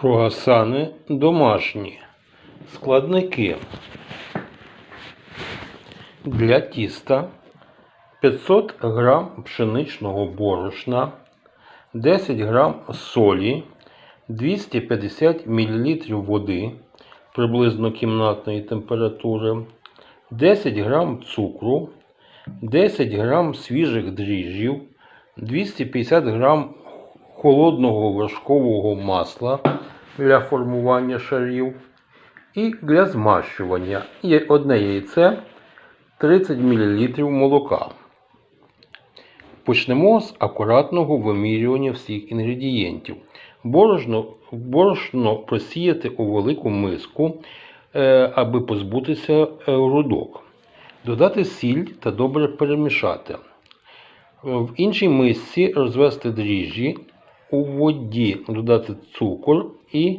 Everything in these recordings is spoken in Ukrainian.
Круасани домашні. Складники. Для тіста 500 г пшеничного борошна, 10 г солі, 250 мл води приблизно кімнатної температури, 10 г цукру, 10 г свіжих дріжджів, 250 г холодного вершкового масла для формування шарів і для змащування є одне яйце 30 мл молока. Почнемо з акуратного вимірювання всіх інгредієнтів. Борошно, борошно просіяти у велику миску, е, аби позбутися е, грудок. Додати сіль та добре перемішати. В іншій мисці розвести дріжджі, у воді додати цукор і,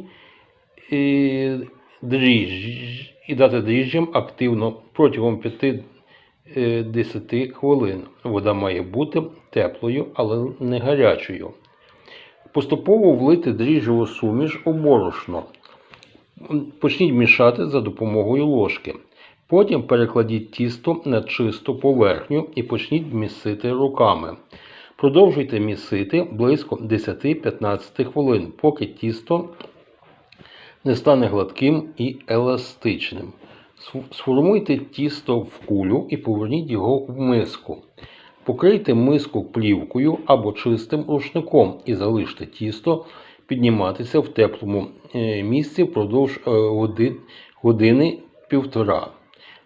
і, дріжджі, і дати дріжджам активно протягом 5-10 хвилин. Вода має бути теплою, але не гарячою. Поступово влити дріжджову суміш у борошно. Почніть мішати за допомогою ложки. Потім перекладіть тісто на чисту поверхню і почніть місити руками. Продовжуйте місити близько 10-15 хвилин, поки тісто не стане гладким і еластичним. Сформуйте тісто в кулю і поверніть його в миску. Покрийте миску плівкою або чистим рушником і залиште тісто підніматися в теплому е, місці впродовж е, години півтора,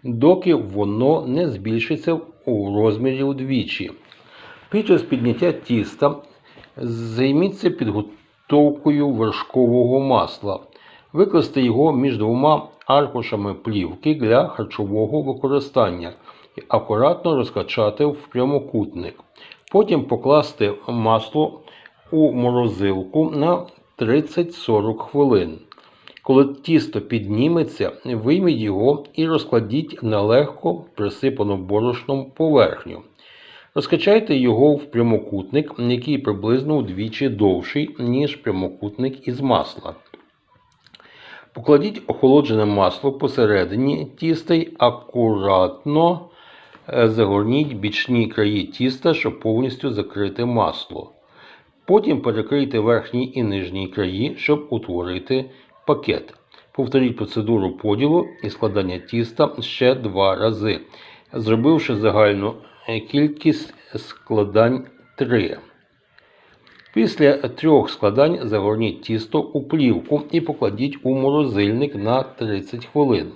доки воно не збільшиться у розмірі удвічі. Під час підняття тіста займіться підготовкою вершкового масла. Викласти його між двома аркушами плівки для харчового використання і акуратно розкачати в прямокутник. Потім покласти масло у морозилку на 30-40 хвилин. Коли тісто підніметься, вийміть його і розкладіть на легко присипану борошном поверхню. Розкачайте його в прямокутник, який приблизно вдвічі довший, ніж прямокутник із масла. Покладіть охолоджене масло посередині тіста й акуратно е, загорніть бічні краї тіста, щоб повністю закрити масло. Потім перекрийте верхній і нижній краї, щоб утворити пакет. Повторіть процедуру поділу і складання тіста ще два рази, зробивши загальну кількість складань 3. Після трьох складань загорніть тісто у плівку і покладіть у морозильник на 30 хвилин.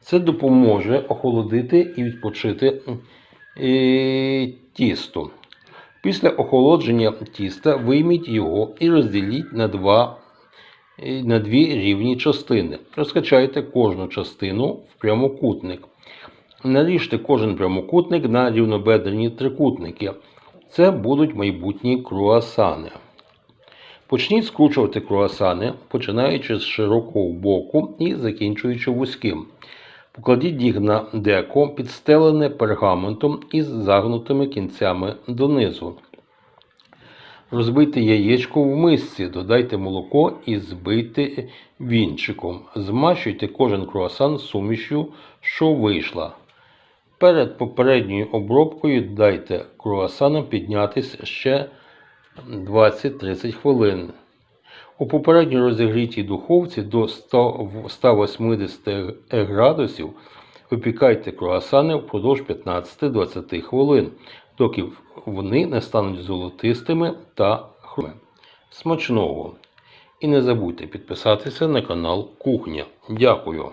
Це допоможе охолодити і відпочити е, тісто. Після охолодження тіста вийміть його і розділіть на два, е, на дві рівні частини. Розкачайте кожну частину в прямокутник. Наріжте кожен прямокутник на рівнобедрені трикутники. Це будуть майбутні круасани. Почніть скручувати круасани, починаючи з широкого боку і закінчуючи вузьким. Покладіть їх на деко, підстелене пергаментом із загнутими кінцями донизу. Розбийте яєчко в мисці, додайте молоко і збийте вінчиком. Змащуйте кожен круасан сумішю, що вийшла. Перед попередньою обробкою дайте круасанам піднятися ще 20-30 хвилин. У попередньо розігрітій духовці до 180 градусів випікайте круасани впродовж 15-20 хвилин, доки вони не стануть золотистими та хрумими. Смачного! І не забудьте підписатися на канал Кухня. Дякую!